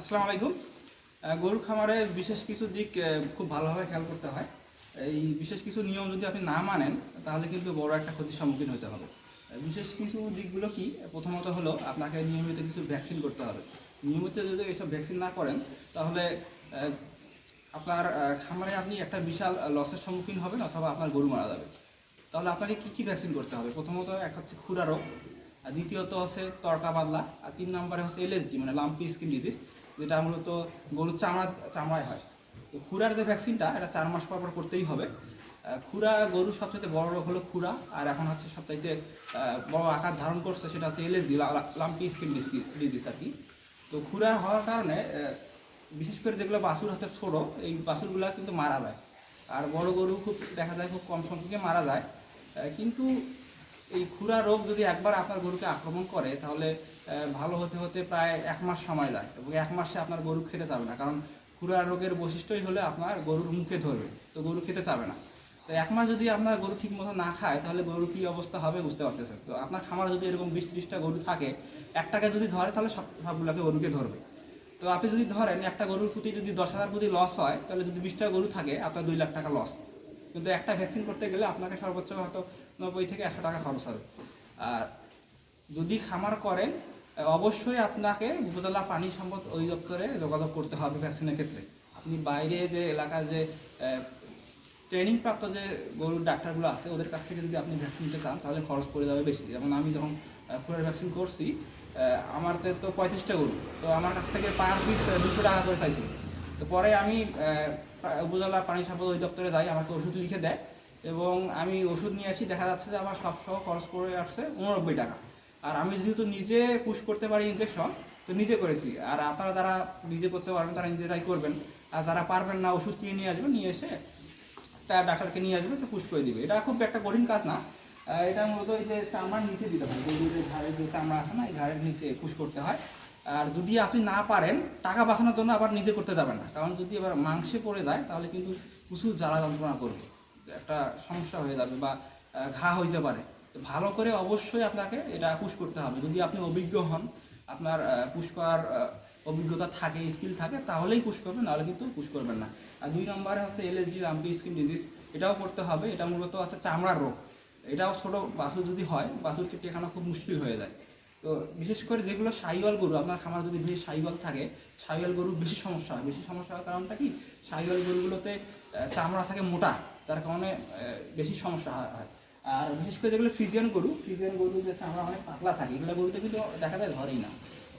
আসসালামু আলাইকুম। আহ, গরু খামারে বিশেষ কিছু দিক খুব ভালোভাবে খেয়াল করতে হয়। এই বিশেষ কিছু নিয়ম যদি আপনি না মানেন তাহলে কিন্তু বড় একটা ক্ষতির সম্মুখীন হতে হবে। বিশেষ কিছু দিকগুলো কি? প্রথমত হলো আপনাকে নিয়মিত কিছু ভ্যাকসিন করতে হবে। নিয়মিত যদি এসব ভ্যাকসিন না করেন তাহলে আপনার খামারে আপনি একটা বিশাল লসের সম্মুখীন হবেন অথবা আপনার গরু মারা যাবে। তাহলে আপনাকে কী কী ভ্যাকসিন করতে হবে? প্রথমত এক হচ্ছে খুরা রোগ আর দ্বিতীয়ত হচ্ছে তড়কা পাতলা আর তিন নম্বরে হচ্ছে এলএসডি মানে লাম্পি স্কিন ডিজিজ যেটা মূলত গরুর চামড়া, চামড়ায় হয়। তো খুরার যে ভ্যাকসিনটা এটা চার মাস পর পর করতেই হবে। খুরা গরুর সবচেয়ে বড় রোগ হলো খুরা, আর এখন হচ্ছে সবচাইতে বড় আকার ধারণ করছে সেটা হচ্ছে এলএসডি লাম্পি স্কিন ডিজিজ আর কি। তো খুরা হওয়ার কারণে বিশেষ করে যেগুলো বাছুর হচ্ছে ছোট, এই বাছুরগুলো কিন্তু মারা যায়। আর বড় গরু খুব, দেখা যায় খুব কম সংখ্যকে মারা যায়। কিন্তু এই খুরা রোগ যদি একবার আপনার গরুকে আক্রমণ করে, তাহলে ভালো হতে হতে প্রায় এক মাস সময় লাগে এবং এক মাসে আপনার গরু খেতে যাবে না। কারণ খুরা রোগের বৈশিষ্ট্যই হলে আপনার গরুর মুখে ধরবে, তো গরু খেতে চাবে না। তো এক মাস যদি আপনার গরু ঠিক মতো না খায়, তাহলে গরু কী অবস্থা হবে বুঝতে পারতেছেন? তো আপনার খামারে যদি এরকম বিশ ত্রিশটা গরু থাকে, একটাকে যদি ধরে, তাহলে সব, সবগুলোকে গরুকে ধরবে। তো আপনি যদি ধরেন, একটা গরুর প্রতি যদি দশ হাজার প্রতি লস হয়, তাহলে যদি বিশটা গরু থাকে, আপনার দুই লাখ টাকা লস কিন্তু একটা ভ্যাকসিন করতে গেলে আপনাকে সর্বোচ্চ হয়তো নব্বই থেকে একশো টাকা খরচ হবে। আর যদি খামার করেন, অবশ্যই আপনাকে উপজেলা পানি সম্পদ অধিদপ্তরে যোগাযোগ করতে হবে ভ্যাকসিনের ক্ষেত্রে। আপনি বাইরে যে এলাকার যে ট্রেনিং প্রাপ্ত যে গরুর ডাক্তারগুলো আছে, ওদের কাছ থেকে যদি আপনি ভ্যাকসিন নিতে চান, তাহলে খরচ পড়ে যাবে বেশি। যেমন আমি যখন ফুলের ভ্যাকসিন করছি আমার তো তো পঁয়ত্রিশটা গরু। তো আমার কাছ থেকে পার পিস দুশো টাকা করে চাইছিল। তো পরে আমি উপজেলা পানি সম্পদ অধিদপ্তরে যাই, আমাকে ওষুধ লিখে দেয়। এবং আমি ওষুধ নিয়ে আসি, দেখা যাচ্ছে যে আমার সব সহ খরচ পড়ে আসছে উননব্বই টাকা। আর আমি যেহেতু নিজে পুশ করতে পারি ইনজেকশন তো নিজে করেছি। আর আপনারা যারা নিজে করতে পারবেন, তারা নিজেরাই করবেন। আর যারা পারবেন না, ওষুধ কিনে নিয়ে আসবেন, নিয়ে এসে তার ডাক্তারকে নিয়ে আসবে তো পুশ করে দিবে। এটা খুব একটা কঠিন কাজ না। এটা মূলত এই যে চামড়ার নিচে দিতে গরুর যে ঘাড়ের যে চামড়া আছে না, এই ঘাড়ের নিচে পুশ করতে হয়। আর যদি আপনি না পারেন, টাকা বাঁচানোর জন্য আবার নিজে করতে যাবেন না। কারণ যদি এবার মাংসে পড়ে যায়, তাহলে কিন্তু প্রচুর জ্বালা যন্ত্রণা করবে। একটা সমস্যা হয়ে যাবে বা ঘা হইতে পারে। তো ভালো করে অবশ্যই আপনাকে এটা পুশ করতে হবে। যদি আপনি অভিজ্ঞ হন, আপনার পুশ করার অভিজ্ঞতা থাকে স্কিল থাকে, তাহলেই পুশ করবেন, নাহলে কিন্তু পুশ করবেন না। আর দুই নম্বরে হচ্ছে এলএসজি লাম্পি স্কিন ডিজিজ এটাও করতে হবে। এটা মূলত হচ্ছে চামড়ার রোগ। এটাও ছোট বাছুর যদি হয়, বাছুরকে টেকানো খুব মুশকিল হয়ে যায়। তো বিশেষ করে যেগুলো সাইওয়াল গরু, আপনার খামার যদি বেশি সাইওয়াল থাকে, সাইওয়াল গরুর বেশি সমস্যা হয়। বেশি সমস্যা হওয়ার কারণটা কি? সাইওয়াল গরুগুলোতে চামড়া থাকে মোটা। তার কারণে বেশি সমস্যা হয়। আর বিশেষ করে যেগুলো ফ্রিজিয়ান গরু ফ্রিজিয়ান গরু যে চামড়া অনেক পাতলা থাকে, এগুলো গরুতে কিন্তু দেখা যায় ধরেই না।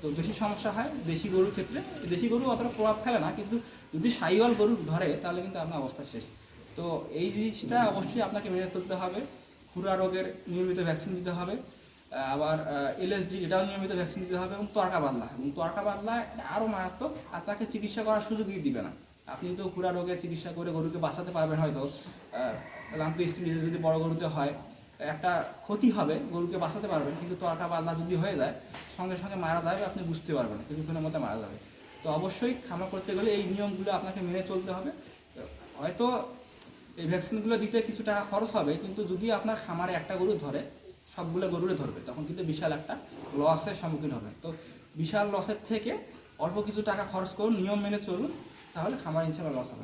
তো বেশি সমস্যা হয় দেশি গরুর ক্ষেত্রে। দেশি গরু অতটা প্রভাব ফেলে না, কিন্তু যদি সাইওয়াল গরু ধরে, তাহলে কিন্তু আপনার অবস্থা শেষ। তো এই জিনিসটা অবশ্যই আপনাকে মেনে চলতে হবে। খুরা রোগের নিয়মিত ভ্যাকসিন দিতে হবে। আবার এলএসডি এটাও নিয়মিত ভ্যাকসিন দিতে হবে এবং তরকা বাদলা। এবং তরকা বাদলা আরও মারাত্মক আপনাকে চিকিৎসা করার সুযোগই দিবে না। আপনি তো খুরা রোগের চিকিৎসা করে গরুকে বাঁচাতে পারবেন হয়তো। লাম্পি স্কিন যদি বড় গরুতে হয়, একটা ক্ষতি হবে, গরুকে বাঁচাতে পারবেন, কিন্তু তরকা বাদলা যদি হয়ে যায়, সঙ্গে সঙ্গে মারা যাবে, আপনি বুঝতে পারবেন কিছুক্ষণের মধ্যে মারা যাবে। তো অবশ্যই খামার করতে গেলে এই নিয়মগুলো আপনাকে মেনে চলতে হবে। হয়তো এই ভ্যাকসিনগুলো দিতে কিছু টাকা খরচ হবে, কিন্তু যদি আপনার খামারে একটা গরু ধরে, সবগুলো গরুরে ধরবে, তখন কিন্তু বিশাল একটা লসের সম্মুখীন হবে। তো বিশাল লসের থেকে অল্প কিছু টাকা খরচ করুন, নিয়ম মেনে চলুন তাহলে খামার ইনশাল্লাহ লস হবে।